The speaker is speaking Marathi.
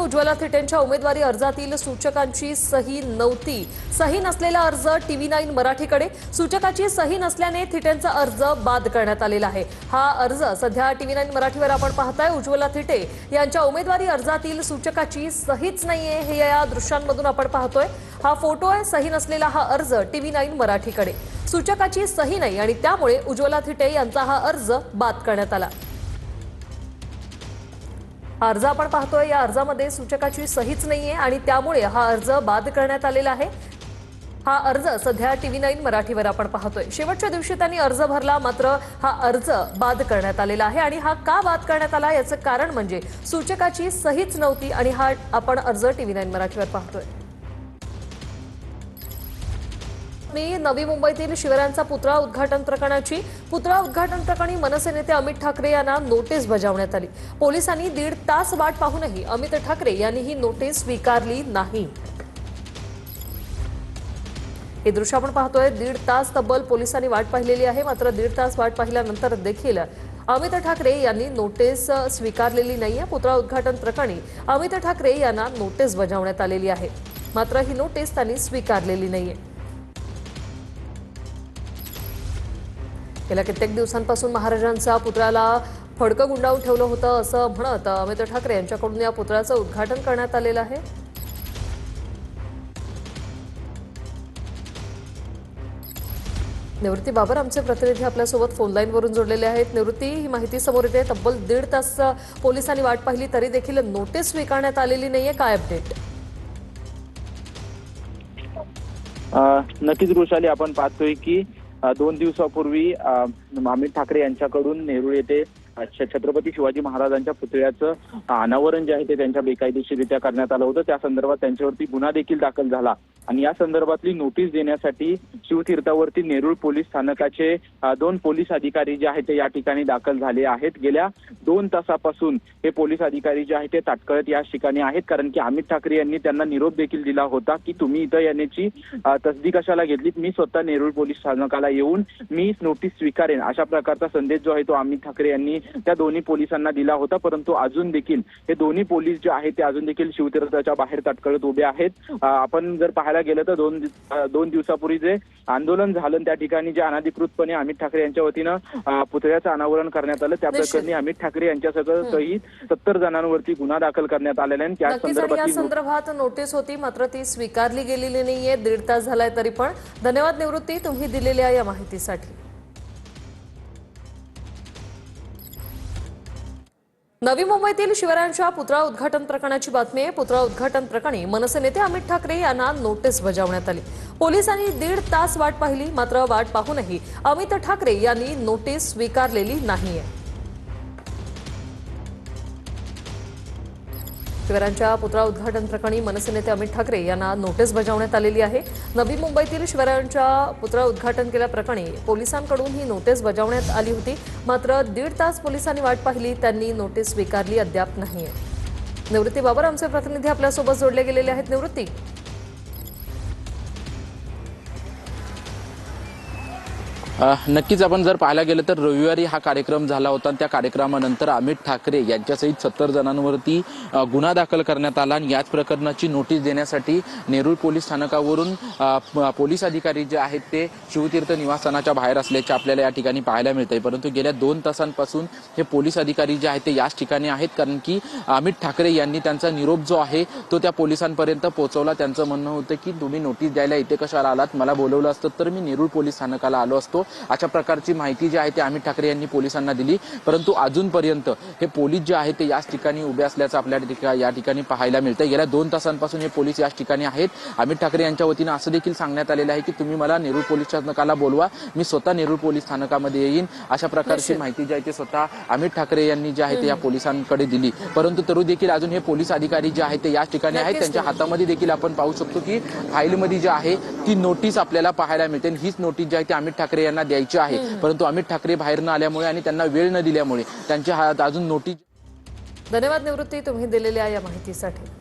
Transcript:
उज्ज्वला थिटेंच्या उमेदवारी अर्जातील सूचकांची सही नव्हती. सही नसलेला अर्ज टीव्ही नाईन मराठीकडे. सूचकाची सही नसल्याने थिटेंचा अर्ज बाद करण्यात आलेला आहे. हा अर्ज सध्या टीव्ही नाईन मराठीवर आपण पाहताय. उज्ज्वला थिटे यांच्या उमेदवारी अर्जातील सूचकाची सहीच नाहीये हे या दृश्यांमधून आपण पाहतोय. हा फोटो आहे. सही नसलेला हा अर्ज टीव्ही नाईन मराठीकडे. सूचकाची सही नाही आणि त्यामुळे उज्ज्वला थिटे यांचा हा अर्ज बाद करण्यात आला. अर्ज आपण पाहतोय या अर्जामध्ये सूचकाची सहीच नाहीये आणि त्यामुळे हा अर्ज बाद करण्यात आलेला आहे. हा अर्ज सध्या टीव्ही नाईन मराठीवर आपण पाहतोय. शेवटच्या दिवशी त्यांनी अर्ज भरला मात्र हा अर्ज बाद करण्यात आलेला आहे. आणि हा का बाद करण्यात आला याचं कारण म्हणजे सूचकाची सहीच नव्हती आणि हा आपण अर्ज टीव्ही नाईन मराठीवर पाहतोय. मी नवी मुंबईतील शिवरायांचा पुतळा उद्घाटन प्रकरणाची. पुतळा उद्घाटन प्रकरणी मनसे नेते अमित ठाकरे यांना नोटीस बजावण्यात आली. पोलिसांनी दीड तास वाट पाहूनही अमित ठाकरे यांनी ही नोटीस स्वीकारली नाही. हे दृश्य आपण पाहतोय. दीड तास तब्बल पोलिसांनी वाट पाहिलेली आहे. मात्र दीड तास वाट पाहिल्यानंतर देखील अमित ठाकरे यांनी नोटीस स्वीकारलेली नाहीये. पुतळा उद्घाटन प्रकरणी अमित ठाकरे यांना नोटीस बजावण्यात आलेली आहे. मात्र ही नोटीस त्यांनी स्वीकारलेली नाहीये. गेल्या कित्येक दिवसांपासून महाराजांचा पुतळ्याला फडकं गुंडावून ठेवलं होतं असं म्हणत अमित ठाकरे यांच्याकडून या पुतळ्याचं उद्घाटन करण्यात आलेलं आहे. निवृत्ती बाबर आमचे प्रतिनिधी आपल्यासोबत फोन लाईनवरून जोडलेले आहेत. निवृत्ती ही माहिती समोर येते. तब्बल दीड तास पोलिसांनी वाट पाहिली तरी देखील नोटीस स्वीकारण्यात आलेली नाहीये. काय अपडेट नक्कीच वृषाली आपण पाहतोय की दोन दिवसापूर्वी अमित ठाकरे यांच्याकडून नेरूळ येथे छत्रपती शिवाजी महाराजांच्या पुतळ्याचं अनावरण जे आहे ते त्यांच्या बेकायदेशीररित्या करण्यात आलं होतं. त्या संदर्भात त्यांच्यावरती गुन्हा देखील दाखल झाला. आणि या संदर्भातली नोटीस देण्यासाठी शिवतीर्थावरती नेरूळ पोलीस स्थानकाचे दोन पोलीस अधिकारी जे आहेत ते या ठिकाणी दाखल झाले आहेत. गेल्या दोन तासापासून हे पोलीस अधिकारी जे आहेत ते ताटकळत या ठिकाणी आहेत. कारण की अमित ठाकरे यांनी त्यांना निरोप देखील दिला होता की तुम्ही इथं येण्याची तसदी कशाला घेतलीत? मी स्वतः नेरूळ पोलीस स्थानकाला येऊन मी नोटीस स्वीकारेन. अशा प्रकारचा संदेश जो आहे तो अमित ठाकरे यांनी त्या दोन्ही पोलिसांना दिला होता. परंतु अजून देखील हे दोन्ही पोलीस जे आहेत ते अजून देखील शिवतीर्थाच्या बाहेर ताटकळत उभे आहेत. आपण जर पाहायला गेलं तर दोन दोन दिवसापूर्वी जे आंदोलन झालं त्या ठिकाणी जे अनाधिकृतपणे अमित ठाकरे यांच्या वतीनं पुतळ्याचं अनावरण करण्यात आलं. त्या. प्रकरणी अमित ठाकरे यांच्यासह सहित सत्तर जणांवरती गुन्हा दाखल करण्यात आलेला आहे. त्या नोटीस संदर्भात नोटीस होती मात्र ती स्वीकारली गेलेली नाहीये. दीड तास झालाय तरी पण. धन्यवाद निवृत्ती तुम्ही दिलेल्या या माहितीसाठी. नवी मुंबईतील शिवरायांच्या पुतळा उद्घाटन प्रकरणाची बातमी आहे. पुतळा उद्घाटन प्रकरणी मनसे नेते अमित ठाकरे यांना नोटीस बजावण्यात आली. पोलिसांनी दीड तास वाट पाहिली मात्र वाट पाहूनही अमित ठाकरे यांनी नोटीस स्वीकारलेली नाहीये. शिवरायांच्या पुतळा उद्घाटन प्रकरणी मनसे नेते अमित ठाकरे यांना नोटीस बजावण्यात आलेली आहे. नवी मुंबईतील शिवरायांच्या पुतळा उद्घाटन केल्याप्रकरणी पोलिसांकडून ही नोटीस बजावण्यात आली होती. मात्र दीड तास पोलिसांनी वाट पाहिली त्यांनी नोटीस स्वीकारली अद्याप नाही निवृत्ती बाबर आमचे प्रतिनिधी आपल्यासोबत जोडले गेलेले आहेत. निवृत्ती. नक्कीच आपण जर पाहायला गेलं तर रविवारी हा कार्यक्रम झाला होता आणि त्या कार्यक्रमानंतर अमित ठाकरे यांच्यासहित सत्तर जणांवरती गुन्हा दाखल करण्यात आला आणि याच प्रकरणाची नोटीस देण्यासाठी नेरूळ पोलीस स्थानकावरून पोलीस अधिकारी जे आहेत ते शिवतीर्थ निवासस्थानाच्या बाहेर असल्याचे आपल्याला या ठिकाणी पाहायला मिळतंय. परंतु गेल्या दोन तासांपासून हे पोलीस अधिकारी जे आहेत ते याच ठिकाणी आहेत कारण की अमित ठाकरे यांनी त्यांचा निरोप जो आहे तो त्या पोलिसांपर्यंत पोहोचवला. त्यांचं म्हणणं होतं की तुम्ही नोटीस द्यायला इथे कशाला आलात? मला बोलवलं असतं तर मी नेरूळ पोलीस स्थानकाला आलो असतो. अशा प्रकारची माहिती जी आहे ती अमित ठाकरे यांनी पोलिसांना दिली. परंतु अजूनपर्यंत हे पोलीस जे आहेत ते याच ठिकाणी उभे असल्याचं आपल्या या ठिकाणी पाहायला मिळतंय. गेल्या दोन तासांपासून हे पोलीस याच ठिकाणी आहेत. अमित ठाकरे यांच्या वतीनं असं देखील सांगण्यात आलेलं आहे की तुम्ही मला नेरूळ पोलीस स्थानकाला बोलवा. मी स्वतः नेरूळ पोलीस स्थानकामध्ये येईन. अशा प्रकारची माहिती जी आहे ती स्वतः अमित ठाकरे यांनी जी आहे ते या पोलिसांकडे दिली. परंतु तरी देखील अजून हे पोलीस अधिकारी जे आहेत ते याच ठिकाणी आहेत. त्यांच्या हातामध्ये देखील आपण पाहू शकतो की फाईलमध्ये जी आहे ती नोटीस आपल्याला पाहायला मिळते. हीच नोटीस जी आहे ती अमित ठाकरे यांना द्यायची आहे. परंतु अमित ठाकरे बाहेर न आल्यामुळे आणि त्यांना वेळ न दिल्यामुळे त्यांच्या हातात अजून नोटीस धन्यवाद निवृत्ती तुम्ही दिलेल्या या माहितीसाठी.